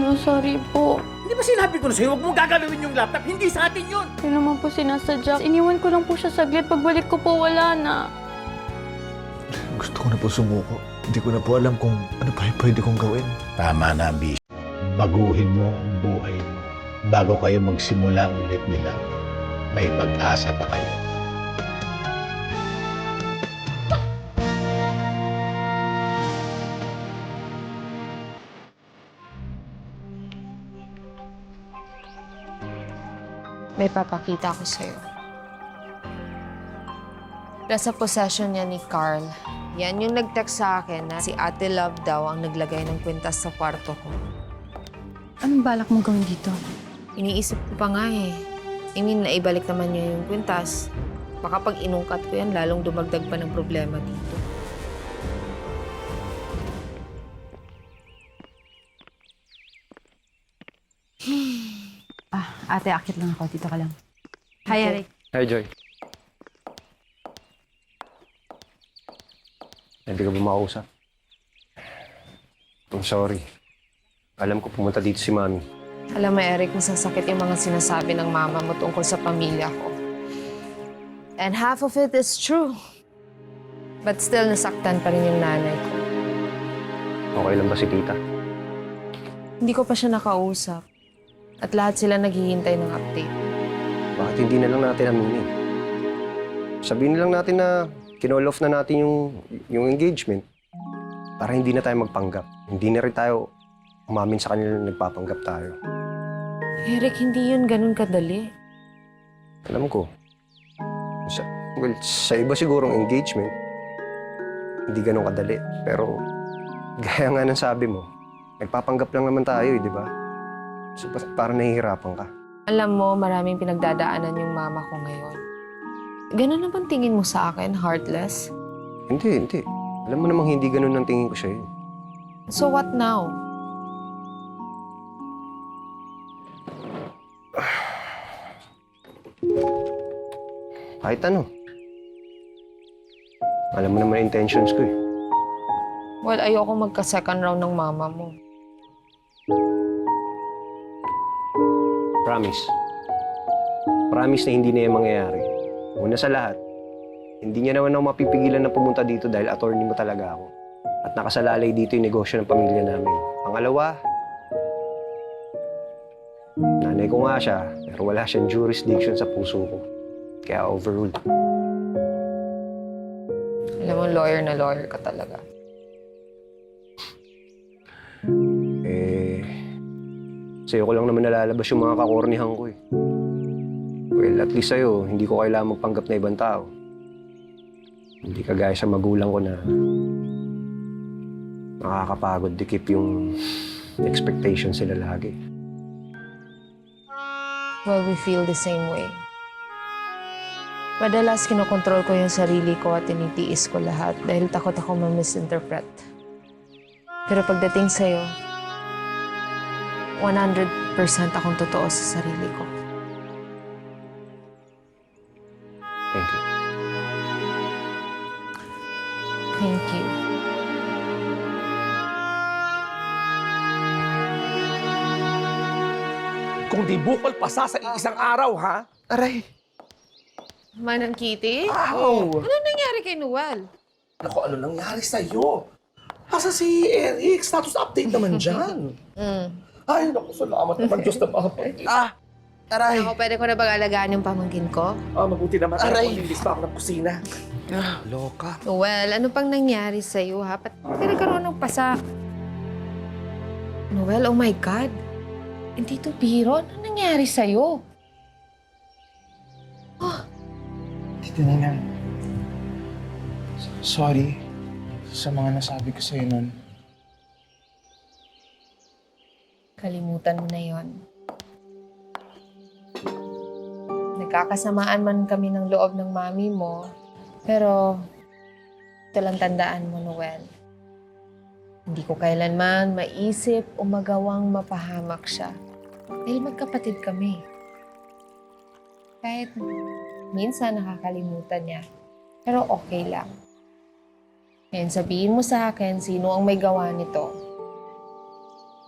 Hello, sorry po. Hindi ba sinabi ko na sa'yo, huwag mong gagalawin yung laptop, hindi sa atin yun! Yun naman po sinasadya. Iniwan ko lang po siya saglit. Pagbalik ko po, wala na. Gusto ko na po sumuko. Hindi ko na po alam kung ano pa yung pwede kong gawin. Tama na, Bish. Baguhin mo ang buhay mo bago kayo magsimula ulit nila. May pag-asa pa kayo. May papakita ko sa'yo. Nasa possession niya ni Carl. Yan yung nag-text sa akin na si Ate Love daw ang naglagay ng kwintas sa kwarto ko. Anong balak mo gawin dito? Iniisip ko pa nga eh. I mean, naibalik naman niya yung kwintas. Baka pag inungkat ko yan, lalong dumagdag pa ng problema dito. Ate, akit lang ako. Dito ka lang. Hi, Eric. Hi, Joy. Hindi ka ba makausap? I'm sorry. Alam ko pumunta dito si Mami. Alam mo, Eric, masasakit yung mga sinasabi ng mama mo tungkol sa pamilya ko. And half of it is true. But still, nasaktan pa rin yung nanay ko. Okay lang ba si Tita? Hindi ko pa siya nakausap. At lahat sila naghihintay ng update. Bakit hindi na lang natin aminin? Sabihin na lang natin na kinol off na natin yung, yung engagement para hindi na tayo magpanggap. Hindi na rin tayo umamin sa kanila na nagpapanggap tayo. Eric, hindi yun ganun kadali. Alam ko. Sa, well, sa iba sigurong engagement, hindi ganun kadali. Pero, gaya nga ng sabi mo, nagpapanggap lang naman tayo, eh, di ba? So, pa- parang nahihirapan ka. Alam mo, maraming pinagdadaanan yung mama ko ngayon. Ganun na bang tingin mo sa akin, heartless? Hindi, hindi. Alam mo namang hindi ganun ang tingin ko sa'yo. So what now? Kahit ano. Alam mo naman intentions ko eh. Well, ayoko magka-second round ng mama mo. Promise. Promise na hindi na yan mangyayari. Una sa lahat, hindi niya naman ako mapipigilan na pumunta dito dahil attorney mo talaga ako. At nakasalalay dito yung negosyo ng pamilya namin. Pangalawa, nanay ko nga siya, pero wala siyang jurisdiction sa puso ko. Kaya overruled. Alam mo, lawyer na lawyer ka talaga. Sa'yo ko lang naman nalalabas yung mga kakornihan ko eh. Well, at least sa'yo, hindi ko kailangan magpanggap na ibang tao. Hindi kagaya sa magulang ko na nakakapagod dikip yung expectation sila lagi. Well, we feel the same way. Madalas kinokontrol ko yung sarili ko at tinitiis ko lahat dahil takot ako ma-misinterpret. Pero pagdating sa'yo, 100% akong totoo sa sarili ko. Thank you. Thank you. Kung di bukol pasa sa isang araw, ha? Aray! Manang Kitty? Ow! Ano nangyari kay Noel? Naku, ano nangyari sa'yo? Asa si Eric? Status update naman dyan. Mm. Ay, naku, salamat naman. Diyos na makapag- Ah! Aray! Ako, pwede ko na bang alagaan yung pamangkin ko? Ah, mabuti naman. Aray! Aray! Lilis pa ako ng kusina. Ah, loka. Noel, ano pang nangyari sa'yo, ha? Ba't ka nagkaroon ng pasak? Noel, oh my God. Hindi to biro. Ano nangyari sa'yo? Tita Nina, sorry sa mga nasabi ko sa'yo nun. Kalimutan mo na yon. Nagkakasamaan man kami ng loob ng mami mo, pero ito lang tandaan mo, Noel. Hindi ko kailanman maisip o magawang mapahamak siya. Dahil magkapatid kami. Kahit minsan nakakalimutan niya, pero okay lang. Ngayon sabihin mo sa akin sino ang may gawa nito.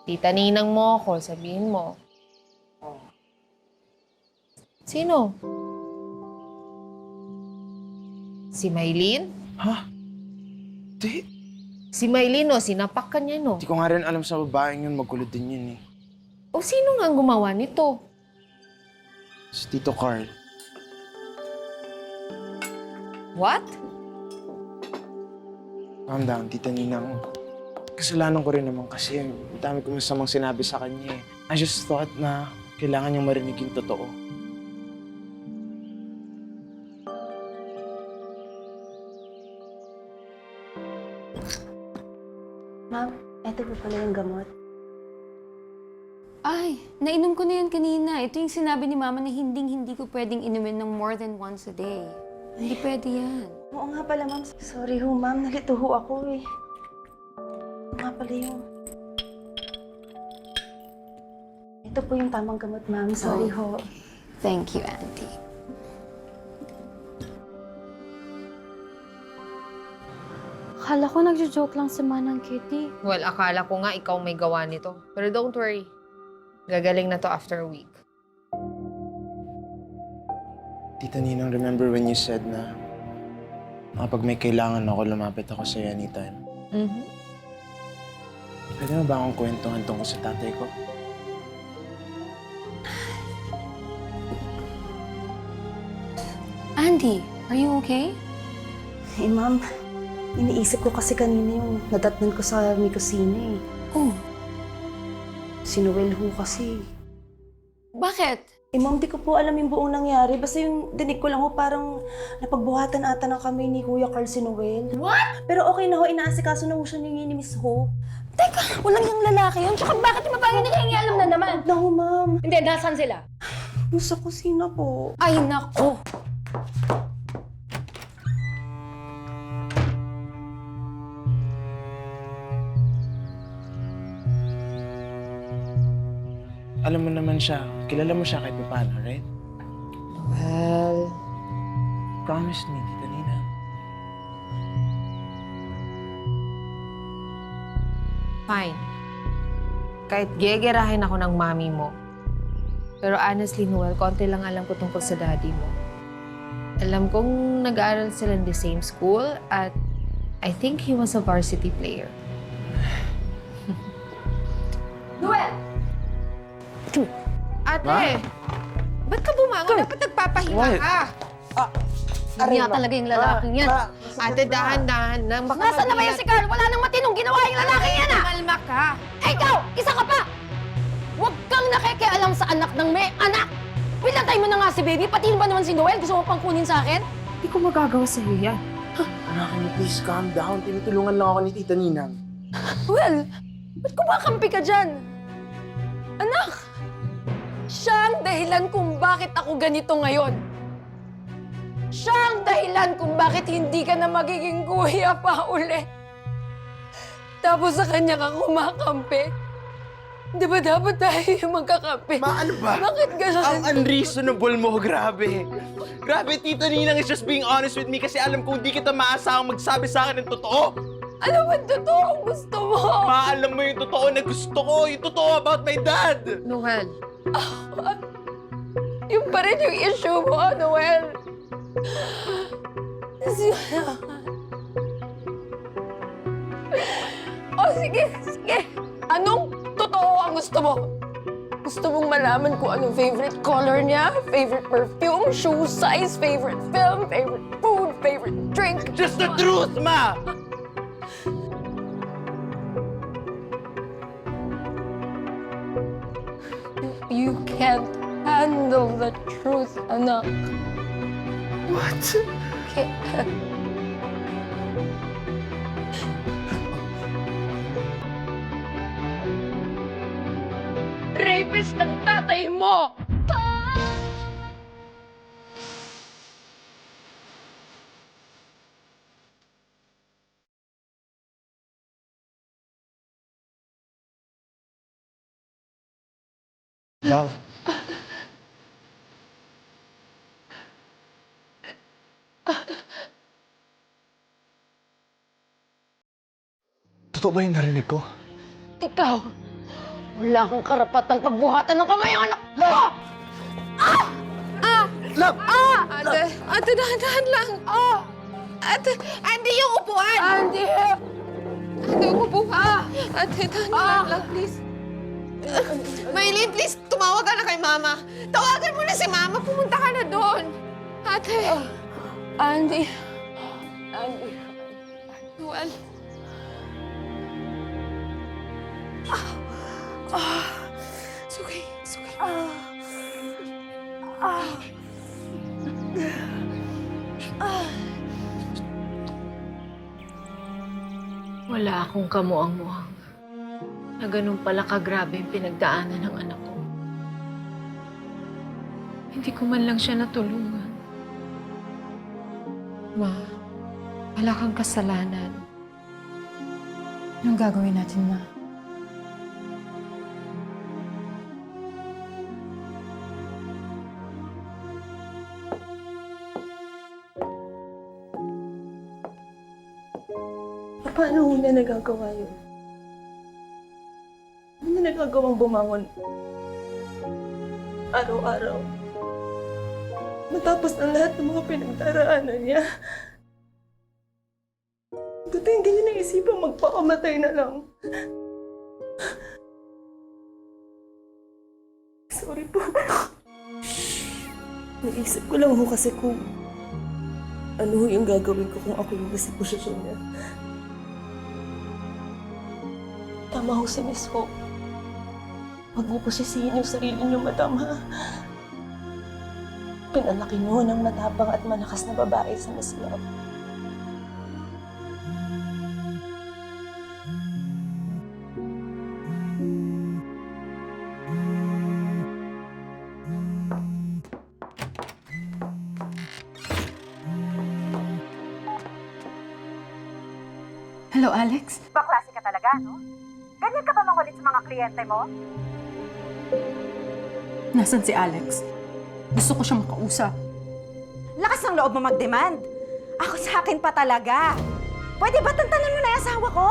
Tita Ninang mo ako, sabihin mo. Sino? Si Maylin? Ha? Di. Si Maylin, no? Sinapak ka niya, no? Di ko nga rin alam sa babaeng yun. Magulo din yun eh. O sino nga ang gumawa nito? Si Tito Carl. What? Calm down, Tita Ninang. Kasalanan ko rin naman kasi ang dami ko masamang sinabi sa kanya eh. I just thought na kailangan niyang marinig yung totoo. Ma'am, eto po pala yung gamot. Ay, nainom ko na yan kanina. Ito yung sinabi ni Mama na hinding-hindi ko pwedeng inumin ng more than once a day. Hindi pwede yan. Oo nga pala, ma'am. Sorry ho, ma'am. Nalito ho ako eh. Nga pala yung... Ito po yung tamang gamot, ma'am. Sorry ho. Thank you, Auntie. Akala ko nagjo-joke lang si Manang Kitty. Well, akala ko nga ikaw may gawa nito. Pero don't worry. Gagaling na to after a week. Tita Ninang, remember when you said na kapag may kailangan ako, lumapit ako sa'yo anytime. Mhm. Pwede mo ba akong kwentuhan tungkol sa tatay ko? Andy, are you okay? Eh, ma'am. Iniisip ko kasi kanina yung nadatnan ko sa may kusina eh. Oh, Si Noel ho kasi. bakit? Eh, ma'am, di ko po alam yung buong nangyari. Basta yung dinig ko lang ho, parang napagbuhatan ata ng kamay ni Kuya Carl si Noel. What? Pero okay na ho, inaasikaso na ho siya ni ni Miss Ho. Teka, walang yung lalaki yun. Tsaka bakit yung babae naghingi-alam na naman? Na ho, ma'am. Hindi, nasan sila? Nasa kusina po. Ay, nako. Alam mo naman siya. Kilala mo siya kahit pa paano, right? Well, Promise me, fine. Kahit gegerahin ako ng mami mo. Pero honestly, Noel, konti lang alam ko tungkol sa daddy mo. Alam kong nag-aaral sila in the same school at I think he was a varsity player. Noel! Ate! Ba't ka bumangon? Dapat nagpapahinga What? ka. Ganyan talaga yung lalaking yan. Ate, dahan-dahan lang. Baka Nasaan na ba yung si Carl? Wala nang matinong ginawa yung lalaking yan ah! Malma ka. Eh, ikaw! Isa ka pa! Huwag kang nakikialam sa anak ng may anak! Pinatay mo na nga si baby, pati ba naman si Noel? Gusto mo pang kunin sa akin? Hindi ko magagawa sa iyo yan. Anak, can you please calm down? Tinutulungan lang ako ni Tita Ninang. Well, ba't kumakampi ka dyan? Anak! Siya ang dahilan kung bakit ako ganito ngayon. Siya ang dahilan kung bakit hindi ka na magiging kuya pa uli. Tapos sa kanya ka kumakampi. Di ba dapat tayo yung magkakampi? Ma, ano ba? Bakit gano'n? Ang unreasonable mo, grabe. Grabe, Tito Ninang is just being honest with me kasi alam kong di kita maasahang magsabi sa akin ng totoo. Ano ba totoo ang gusto mo? Ma, alam mo yung totoo na gusto ko. Yung totoo about my dad. Noel, Yung pa rin yung issue mo, Noel. Si- oh, sige, sige. Anong totoo ang gusto mo? Gusto mong malaman kung anong favorite color niya, favorite perfume, shoe size, favorite film, favorite food, favorite drink. Just the truth, Ma! You can't handle the truth, anak. What? Can't. Rapist ng tatay mo! Love. Totoo ba yung narinig ko? Ikaw, Wala kang karapatang pagbuhatan ng kamay ang anak mo! Love! Ate, ate, dahan-dahan lang. Ah! Ate, ate, yung upuan. Andy! Ate, umupo ka. Ate, dahan-dahan lang, please. Maylin, please, tumawag ka na kay Mama. Tawagan mo na si Mama. Pumunta ka na doon. Ate. Andy! Andy! Noel. It's okay. It's okay. Wala akong kamuang-muang na ganun pala kagrabe yung pinagdaanan ng anak ko. Hindi ko man lang siya natulungan. Ma, wala kang kasalanan. Anong gagawin natin, Ma? Ho niya nagagawa yun? Ano niya nagagawang bumangon? Araw-araw. Matapos ang lahat ng mga pinagdaraanan niya. Buti hindi niya naisipang magpakamatay na lang. Sorry po. Naisip ko lang ho kasi kung ano yung gagawin ko kung ako yung nasa posisyon niya. Tama ho si Miss Hope. Huwag niyo po sisihin yung sarili niyo, madam, ha? Pinalaki niyo ng matapang at malakas na babae sa Miss Love. Hello, Alex? Baklase ka talaga, no? Kliyente mo? Nasaan si Alex? Gusto ko siyang makausap. Lakas ng loob mo mag-demand. Ako sa akin pa talaga. Pwede ba tantanan mo na yung asawa ko?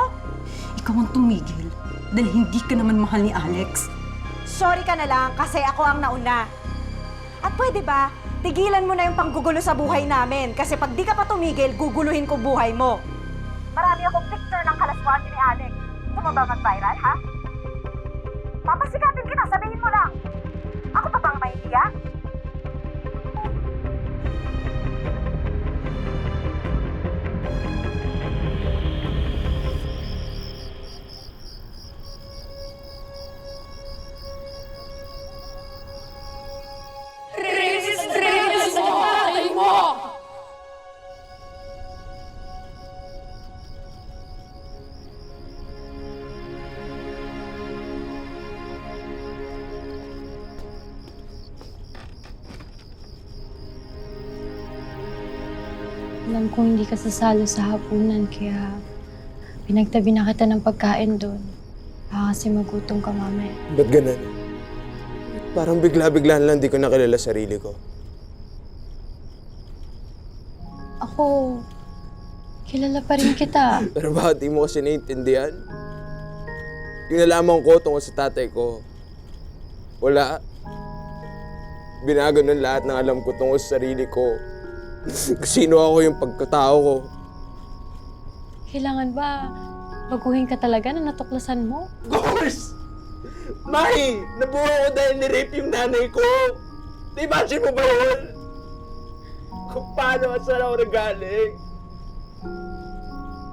Ikaw ang tumigil dahil hindi ka naman mahal ni Alex. Sorry ka na lang kasi ako ang nauna. At pwede ba, tigilan mo na yung panggugulo sa buhay namin kasi pag di ka pa tumigil, guguluhin ko buhay mo. Marami akong picture ng kalaswaan ni Alex. Gusto mo ba mag-viral, ha? Papasigatin kita, sabihin mo lang. Ako pa bang mahihiya? Alam ko hindi ka sasalo sa hapunan, kaya pinagtabi na kita ng pagkain doon. Baka kasi magutom ka mamaya. Ba't ganun? Parang bigla-bigla lang di ko nakilala sarili ko. Ako, kilala pa rin kita. Pero bakit di mo kasi naiintindihan? Yung nalaman ko tungkol sa tatay ko, wala. Binago ng lahat ng alam ko tungkol sa sarili ko. Sino ako yung pagkatao ko. Kailangan ba baguhin ka talaga na natuklasan mo? Of course! May! Nabuhay ko dahil ni-rape yung nanay ko! Na-imagine mo ba yun? Kung paano ang saan ako nagaling?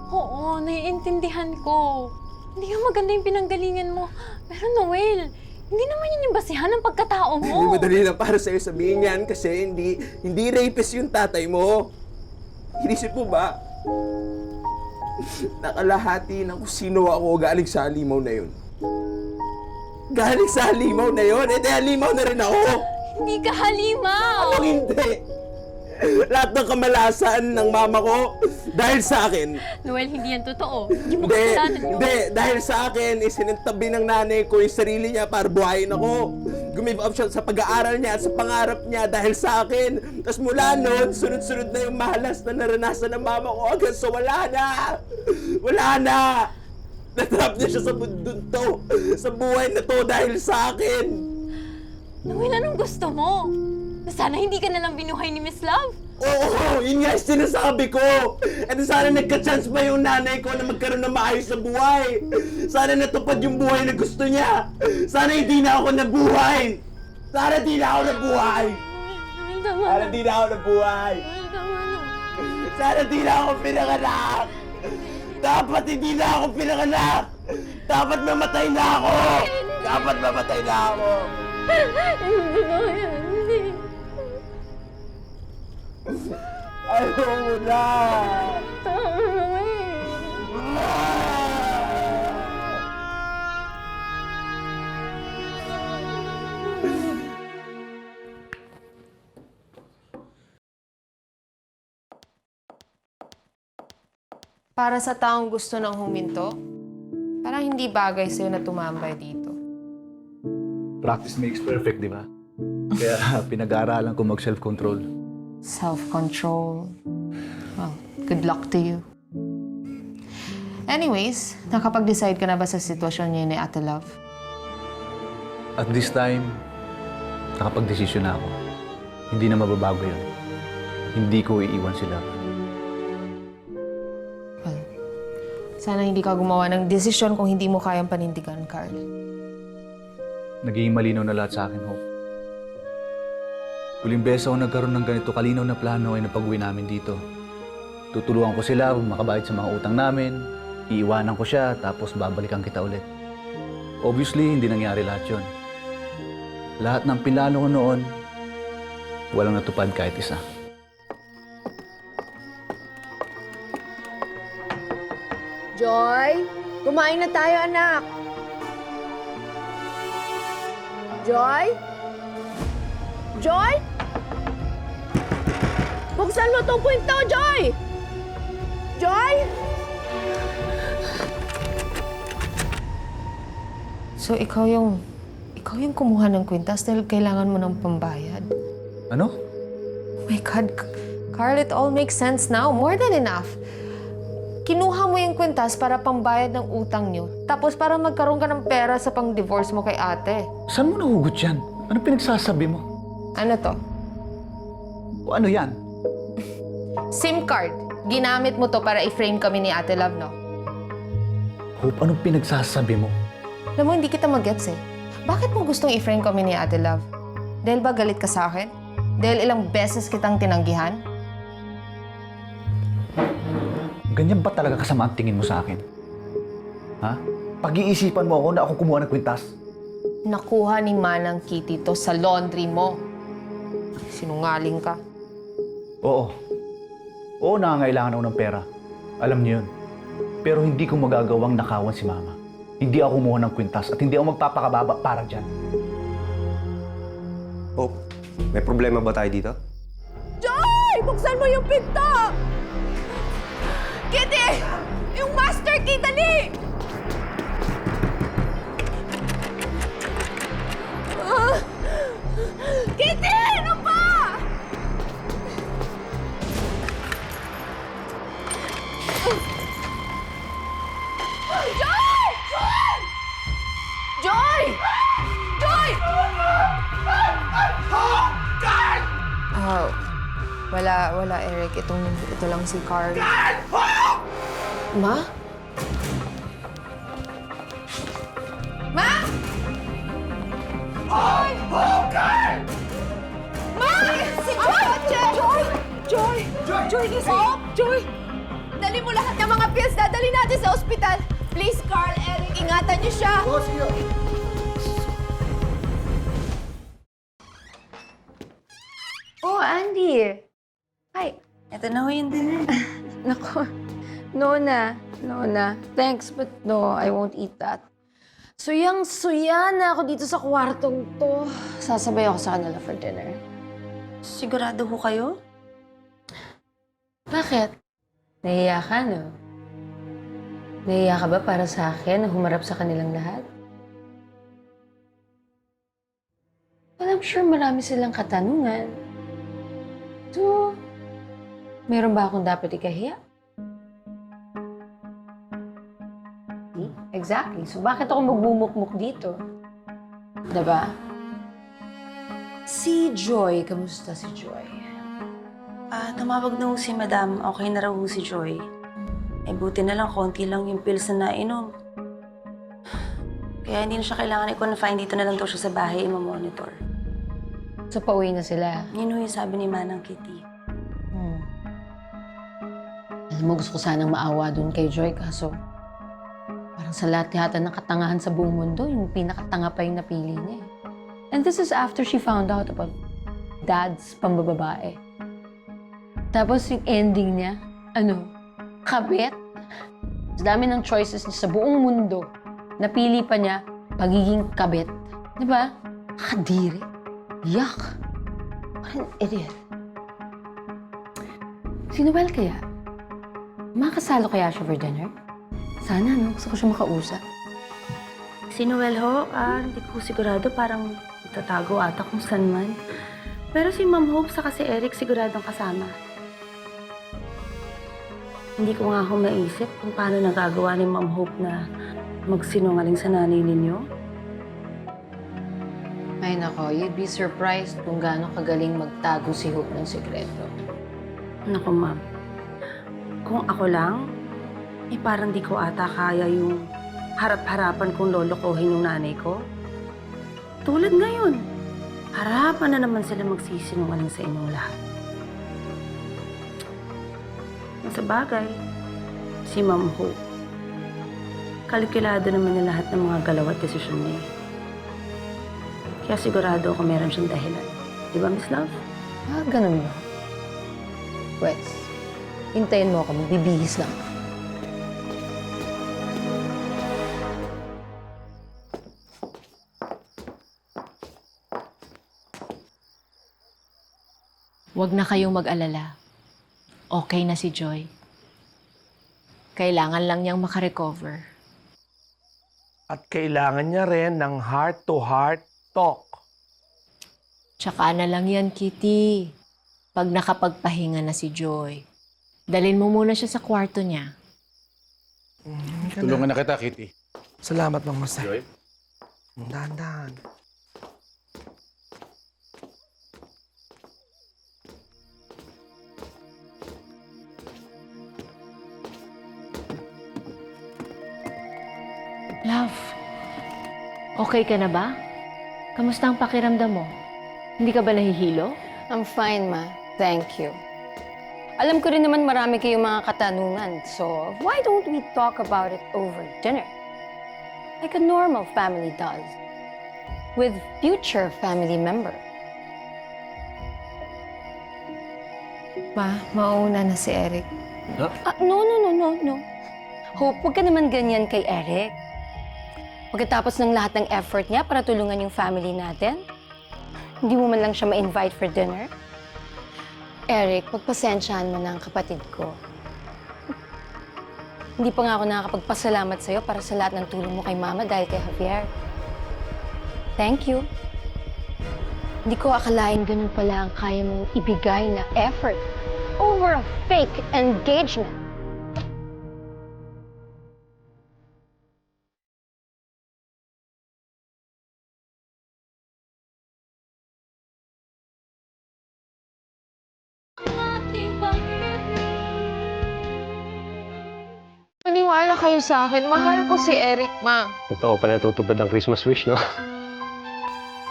Oo, naiintindihan ko. Hindi nga maganda yung pinanggalingan mo. Pero Noel, hindi naman yun yung basihan ng pagkatao mo. Hindi madali lang para sa'yo sabihin yan kasi hindi, hindi rapist yung tatay mo. Inisip mo ba? Nakalahati ng kung sino ako galing sa halimaw na yun. Galing sa halimaw na yun? Eh, di halimaw na rin ako! Hindi ka halimaw! Anong hindi? Lahat ng kamalasan ng mama ko dahil sa akin. Noel, hindi yan totoo. Hindi mo kasalanan yun. hindi. Dahil sa akin, isinantabi ng nanay ko yung sarili niya para buhayin ako. Gumive up siya sa pag-aaral niya at sa pangarap niya dahil sa akin. Tapos mula noon, sunod-sunod na yung mahalas na naranasan ng mama ko hanggang sa wala na. Wala na. Natrap niya siya sa mundo to. Sa buhay na to dahil sa akin. Noel, anong gusto mo? Na sana hindi ka nalang binuhay ni Miss Love? Oo, yun nga yung sinasabi ko. At sana nagka-chance pa yung nanay ko na magkaroon ng maayos na buhay. Sana natupad yung buhay na gusto niya. Sana hindi na ako nabuhay. Sana di na ako nabuhay. Tama Sana na. di na ako nabuhay. Na. Sana di na ako pinanganak. Dapat hindi na ako pinanganak. Dapat mamatay na ako. Dapat mamatay na ako. Hindi ko Para sa taong gusto ng huminto, parang hindi bagay sa'yo na tumambay dito. Practice makes perfect, di ba? Kaya pinag-aaralan ko mag-self-control. Self-control. Good luck to you. Anyways, nakapag-decide ka na ba sa sitwasyon niya ni Ate Love? At this time, nakapag-desisyon na ako. Hindi na mababago yun. Hindi ko iiwan sila. Well, sana hindi ka gumawa ng desisyon kung hindi mo kayang panindigan, Carl. Naging malinaw na lahat sa akin, Hope. Huling beses ako nagkaroon ng ganito kalinaw na plano ay napag-uwi namin dito. Tutulungan ko sila makabayad sa mga utang namin, iiwanan ko siya, tapos babalikan kita ulit. Obviously, hindi nangyari lahat yun. Lahat ng pinlano ko noon, walang natupad kahit isa. Joy, kumain na tayo, anak. Joy? Joy? Buksan mo tong kwento, Joy! Joy? So, ikaw yung... Ikaw yung kumuha ng kwintas dahil kailangan mo ng pambayad. Ano? Oh my God, Carl, it all makes sense now. More than enough. Kinuha mo yung kwintas para pambayad ng utang niyo. Tapos para magkaroon ka ng pera sa pang-divorce mo kay ate. Saan mo nahugot yan? Ano pinagsasabi mo? Ano to? O ano yan? SIM card. Ginamit mo to para i-frame kami ni Ate Love, no? Hope, anong pinagsasabi mo? Alam mo, hindi kita mag-gets eh. Bakit mo gustong i-frame kami ni Ate Love? Dahil ba galit ka sa akin? Dahil ilang beses kitang tinanggihan? Ganyan ba talaga kasama ang tingin mo sa akin? Ha? Pag-iisipan mo ako na ako kumuha ng kwintas? Nakuha ni Manang Kitty to sa laundry mo. Sinungaling ka. Oo. Oo, nangangailangan ako ng pera. Alam niyo yun. Pero hindi ko magagawang nakawan si Mama. Hindi ako kumuha ng kwintas at hindi ako magpapakababa para dyan. Hope, may problema ba tayo dito? Joy! Buksan mo yung pinto! Kitty! Yung master key, dali! Ah! Kitty! Joy! Joy! Joy! Ah, wala, wala, Eric. Itong, ito lang si Carl. Ma? Ma! Joy! Ma! Si Joy! Joy! Joy! Joy! Joy, gising! Joy! Dali mo lahat ng mga pills. Dadali natin sa ospital. Please, Carl, Eric, ingatan niyo siya. Oh, Andy! Hi! Ito na ho yung dinner. Nako, no na. No na. Thanks, but no, I won't eat that. Suyang-suya na ako dito sa kwartong to. Sasabay ako sa kanila for dinner. Sigurado ho kayo? Bakit? Nahiya ka, no? Nahiya ka ba para sa akin na humarap sa kanilang lahat? Well, I'm sure marami silang katanungan. So, meron ba akong dapat ikahiya? Hmm? Exactly. So bakit ako magbumukmuk dito? Diba? Si Joy, kamusta si Joy? Ah, tumawag na ho si Madam. Okay na raw ho si Joy. Eh, buti na lang, konti lang yung pills na nainom. Kaya hindi na siya kailangan i-confine. Dito na lang daw siya sa bahay, i-monitor. So pauwi na sila. Yun ho yung sabi ni Manang Kitty. Hmm. Alam mo, gusto ko sanang maawa dun kay Joy, kaso parang sa lahat yata ng katangahan sa buong mundo, yung pinakatanga pa yung napili niya. eh. And this is after she found out about dad's pambababae. Tapos yung ending niya, ano, kabit. Sa dami ng choices niya sa buong mundo, napili pa niya pagiging kabit. Di ba? Kadiri. Yuck. What an idiot. Si Noel kaya? Makasalo kaya siya for dinner? Sana, no? Gusto ko siya makausap. Si Noel ho, ah, hindi ko sigurado. Parang tatago ata kung saan man. Pero si Ma'am Hope saka si Eric siguradong kasama. Hindi ko nga ho maisip kung paano nagagawa ni Ma'am Hope na magsinungaling sa nanay ninyo. Ay nako, you'd be surprised kung gaano kagaling magtago si Hope ng sekreto. Naku, ma'am. Kung ako lang, eh parang di ko ata kaya yung harap-harapan kong lolokohin yung nanay ko. Tulad ngayon, harapan na naman sila magsisinungaling sa inyong lahat. Sa bagay, si Ma'am Hope, kalkulado naman niya lahat ng mga galaw at desisyon niya. Kaya sigurado ako meron siyang dahilan. Di ba, Miss Love? Ah, ganun ba? Wes, hintayin mo ako. Magbibihis lang. ako. Huwag na kayong mag-alala. Okay na si Joy. Kailangan lang niyang makarecover. At kailangan niya rin ng heart-to-heart talk. Tsaka na lang yan, Kitty. Pag nakapagpahinga na si Joy, dalhin mo muna siya sa kwarto niya. Tulungan na kita, Kitty. Salamat, Mang Jose. Joy? Dahan-dahan. Love, okay ka na ba? Kamusta ang pakiramdam mo? Hindi ka ba nahihilo? I'm fine, ma. Thank you. Alam ko rin naman marami kayong mga katanungan, so why don't we talk about it over dinner? Like a normal family does. With future family member. Ma, mauna na si Eric. Ah, no, no, no, no, no. Hope, huwag ka naman ganyan kay Eric. Pagkatapos ng lahat ng effort niya para tulungan yung family natin, hindi mo man lang siya ma-invite for dinner. Eric, pagpasensyahan mo na ang kapatid ko. Hindi pa nga ako nakakapagpasalamat sa'yo para sa lahat ng tulong mo kay Mama dahil kay Javier. Thank you. Hindi ko akalain ganun pala ang kaya mong ibigay na effort over a fake engagement. Kayo sa akin. Mahal ko si Eric, ma. Totoo pa natutupad ang Christmas wish, no?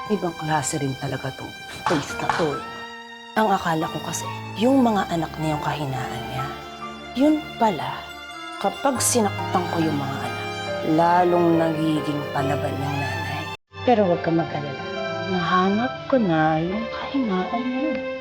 Ibang klase rin talaga tong place na to. eh. Ang akala ko kasi, yung mga anak niya yung kahinaan niya. Yun pala, kapag sinaktan ko yung mga anak, lalong nagiging palaban ng nanay. Pero huwag ka mag-alala. Nahanap ko na yung kahinaan niya.